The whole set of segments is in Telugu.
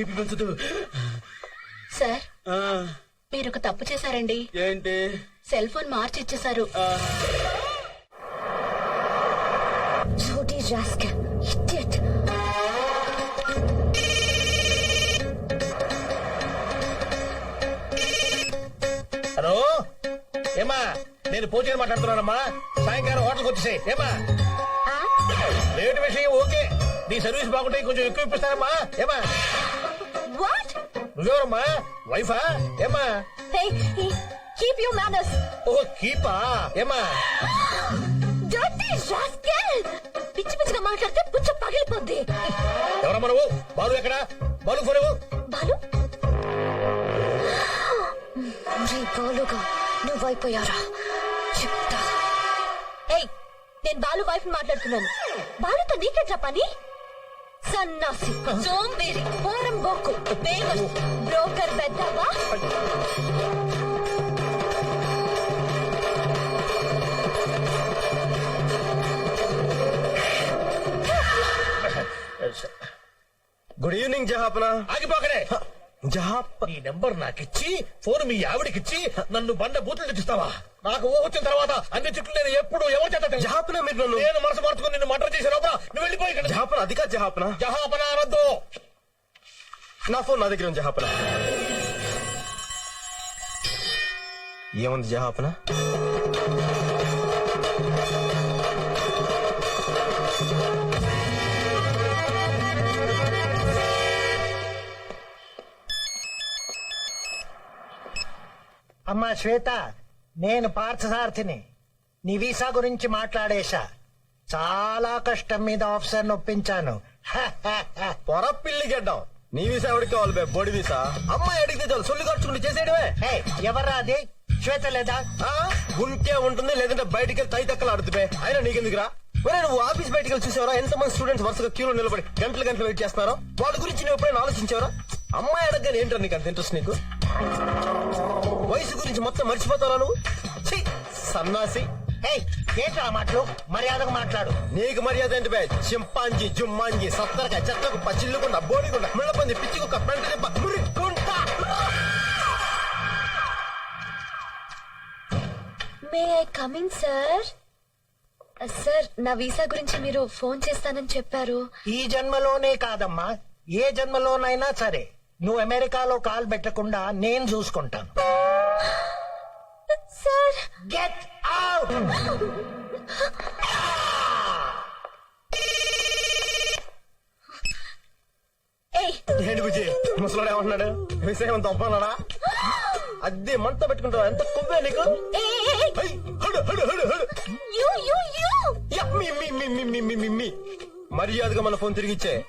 బీపీ పెంచుతూ. సార్ మీరు ఒక తప్పు చేశారండి. ఏంటి? సెల్ ఫోన్ మార్చి ఇచ్చేశారు హలో? ఏమా? నేను పూజని మాట్లాడుతున్నానమ్మా. సాయంకాలం హోటల్కి వచ్చేసాయి. ఏమా? రేటు విషయం ఓకే. నీ సర్వీస్ బాగుంటే కొంచెం ఎక్కువ ఇప్పిస్తారమ్మా ఏమా? నువ్వెవరమ్మా? వైఫా ఏమా కీప్ యూ మేనర్స్ ఓ కీపా ఏమా పిచ్చి పిచ్చిగా మాట్లాడితే పుచ్చ పగిలిపోద్ది. ఎవరమ్మా నువ్వు? బాలు ఎక్కడ? బాలు ఫోన్ ఇవ్వు. బాలు? రే బాలుగా నువ్వైపోయారా చెప్తా. ఏయ్ నేను బాలు వైఫ్ మాట్లాడుతున్నాను. బాలుతో నీకెట్లా పని? సన్నాసి సోంబేరి పోరం బొక్కు బేవర్ బ్రోకర్ పెద్దవా గుడ్ ఈవినింగ్ జహాపన. ఆగిపోకనే జహాప నీ నెంబర్ నాకిచ్చి ఫోన్ మీ ఆవిడకిచ్చి నన్ను బండ బూతులు తెచ్చిస్తావా? నాకు ఊహ వచ్చిన తర్వాత అన్ని చుట్టూ నేను ఎప్పుడు ఎవరు చేత? జహాపన మీరు నన్ను? నేను మనసు మార్చుకుని నిన్ను మటర్ చేసే లోపల నువ్వు వెళ్ళిపోయి ఇక్కడ జహాపన అది కాదు జహాపన జహాపన అనొద్దు నా ఫోన్ నా దగ్గర ఉంది జహాపన ఏముంది జహాపన అమ్మా శ్వేత నేను పార్థసారథిని. నీ వీసా గురించి మాట్లాడేశా. చాలా కష్టం మీద ఆఫీసర్ ఒప్పించాను హ, హ, హ. పొర పిల్లి గడ్డం. నీ వీసా ఎవరికి కావాలి బే? బోడి వీసా? అమ్మాయి అడిగితే చాలు సొల్లు ఖర్చుకుంటూ చేసేయడమే. హే, ఎవర్రా అది? శ్వేత లేదా? ఆ? ఉంటే ఉంటుంది లేదంటే బయటికి వెళ్ళి తై తక్కలు ఆడుతుపే అయినా నీకెందుకురా? ఒరే నువ్వు ఆఫీస్ బయటికి వెళ్ళి చూసావరా? ఎంత మంది స్టూడెంట్స్ వరుసగా క్యూలో నిలబడి గంటలు గంటలు వెయిట్ చేస్తున్నారో? వాళ్ళ గురించి నువ్వు ఎప్పుడైనా ఆలోచించావరా? అమ్మాయి అడగని ఏంటో నీకు అంత ఇంట్రెస్ట్ నీకు? వయసు గురించి మొత్తం మర్చిపోతారా నువ్వు? ఛీ, సన్నాసి. హే ఏంట్రా ఆ మాటలు? మర్యాదగా మాట్లాడు. నీకు మర్యాద ఏంటి బే? చింపాంజీ జుమ్మాంజీ సత్తరక చెత్తకు పచ్చిల్లుకుండా బోడిగుండ ముళ్ళపంది కుక్క పెంట దెబ్బ may I coming sir sir నా వీసా గురించి మీరు ఫోన్ చేస్తానని చెప్పారు. ఈ జన్మలోనే కాదమ్మా. ఏ జన్మలోనైనా సరే. నువ్వు అమెరికాలో కాలు పెట్టకుండా నేను చూసుకుంటాను. గెట్ అవుట్ ఏంటి బుజ్జి? ముసలాడు ఏమంటున్నాడు? విషయం తప్పన్నాడా అద్దె మంట పెట్టుకుంటావు? ఎంత కొవ్వే నీకు? ఏయ్, హడు, హడు, హడు, హడు. You you you. యా, మీ, మీ, మీ, మీ, మీ, మీ, మీ, మీ. మర్యాదగా మన ఫోన్ తిరిగిచ్చే.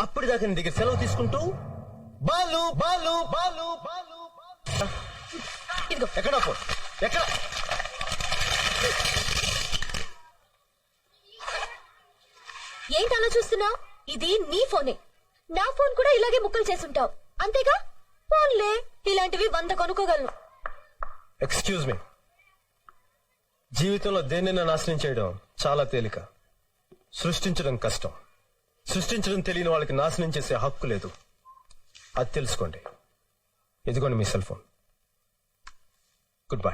అప్పుడు దాకా నీ దగ్గర సెలవు తీసుకుంటూ బాలు బాలు బాలు బాలు బాలు. ఇదిగో. ఎక్కడ ఫోన్? ఎక్కడ? ఏంటి అలా చూస్తున్నావు? ఇది నీ ఫోనే. నా ఫోన్ కూడా ఇలాగే ముక్కలు చేసుంటావు అంతేగా? ఫోన్లే ఇలాంటివి వంద కొనుక్కోగలను. ఎక్స్క్యూజ్ మీ జీవితంలో దేన్నైనా నాశనం చేయడం చాలా తేలిక. సృష్టించడం కష్టం. సృష్టించడం తెలియని వాళ్ళకి నాశనం చేసే హక్కు లేదు. అది తెలుసుకోండి. ఇదిగోండి మీ సెల్ ఫోన్. గుడ్ బై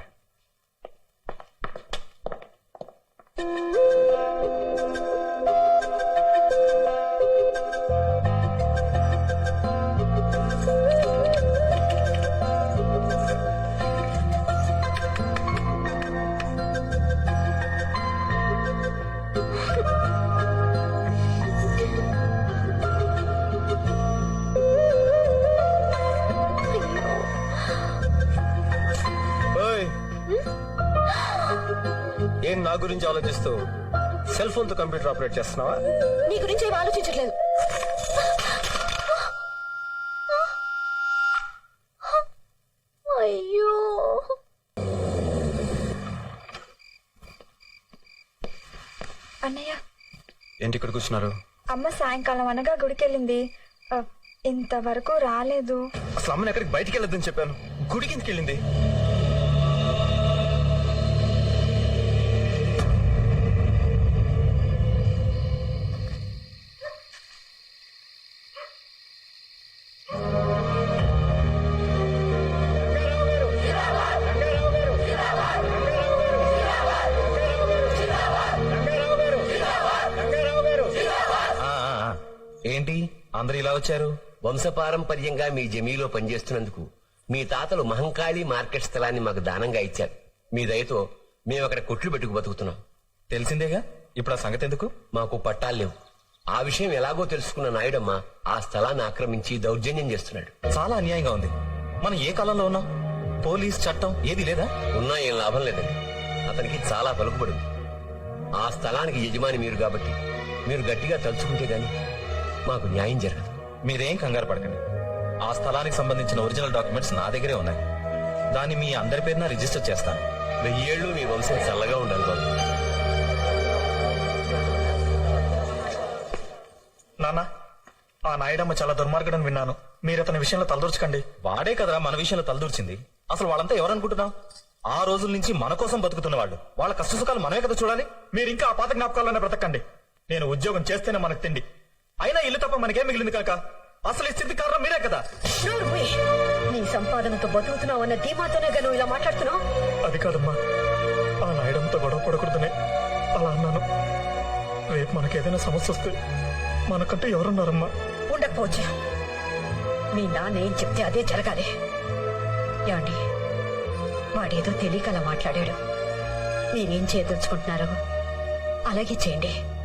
ఏం నా గురించి ఆలోచిస్తూ సెల్ ఫోన్తో కంప్యూటర్ ఆపరేట్ చేస్తున్నావా? నీ గురించి ఏం ఆలోచించట్లేదు. అయ్యో. అన్నయ్య. ఏంటి ఇక్కడ కూర్చున్నారు? అమ్మ సాయంకాలం అనగా గుడికెళ్ళింది. ఆ, ఇంతవరకు రాలేదు. అసలు అమ్మని ఎక్కడికి బయటికి వెళ్ళొద్దని చెప్పాను. గుడికి ఎందుకు వెళ్ళింది? అందరు ఇలా వచ్చారు? వంశపారంపర్యంగా మీ జమీలో పనిచేస్తున్నందుకు మీ తాతలు మహంకాళి మార్కెట్ స్థలాన్ని మాకు దానంగా ఇచ్చారు. మీ దయతో మేము అక్కడ కొట్లు పెట్టుకు బతుకుతున్నాం. తెలిసిందేగా? ఇప్పుడు ఆ సంగతి ఎందుకు? మాకు పట్టాలు లేవు. ఆ విషయం ఎలాగో తెలుసుకున్న నాయుడమ్మ ఆ స్థలాన్ని ఆక్రమించి దౌర్జన్యం చేస్తున్నాడు. చాలా అన్యాయంగా ఉంది. మనం ఏ కాలంలో ఉన్నాం? పోలీస్ చట్టం ఏది లేదా? ఉన్నా ఏం లాభం లేదండి. అతనికి చాలా పలుకుబడి ఉంది. ఆ స్థలానికి యజమాని మీరు కాబట్టి మీరు గట్టిగా తలుచుకుంటే గాని మాకు న్యాయం జరగదు. మీరేం కంగారు పడకండి. ఆ స్థలానికి సంబంధించిన ఒరిజినల్ డాక్యుమెంట్స్ నా దగ్గరే ఉన్నాయి. దాన్ని మీ అందరి పేరున రిజిస్టర్ చేస్తాను. వెయ్యేళ్ళు మీ వంశం చల్లగా ఉండాలి బాబు. నాన్న ఆ నాయుడమ్మ చాలా దుర్మార్గుడని విన్నాను. మీరు అతని విషయంలో తలదూర్చకండి. వాడే కదరా మన విషయంలో తలదూర్చింది. అసలు వాళ్ళంతా ఎవరనుకుంటున్నాం ఆ రోజుల నుంచి మన కోసం బతుకుతున్న వాళ్ళు. వాళ్ళ కష్టసుఖాలు మనమే కదా చూడాలి. మీరు ఇంకా ఆ పాత జ్ఞాపకాలనే బ్రతకండి. నేను ఉద్యోగం చేస్తేనే మనకు తిండి. అయినా ఇల్లు తప్ప మనకేం మిగిలింది కాక? అసలు ఈ స్థితి కారణం మీరే కదా. నీ సంపాదనతో బతుకుతున్నావు అన్న ధీమాతోనే నువ్వు ఇలా మాట్లాడుతున్నావు? అది కాదమ్మా. ఆ నాయుడమ్మతో గొడవ పడకూడదనే. అలా అన్నాను. రేపు మనకేదైనా సమస్య వస్తే మనకంటే ఎవరున్నారమ్మా? ఉండకపోవచ్చు. మీ నాన్న ఏం చెప్తే అదే జరగాలి. ఏమండి? వాడేదో తెలియక అలా మాట్లాడాడు. మీరేం చేయదలుచుకుంటున్నారో అలాగే చేయండి.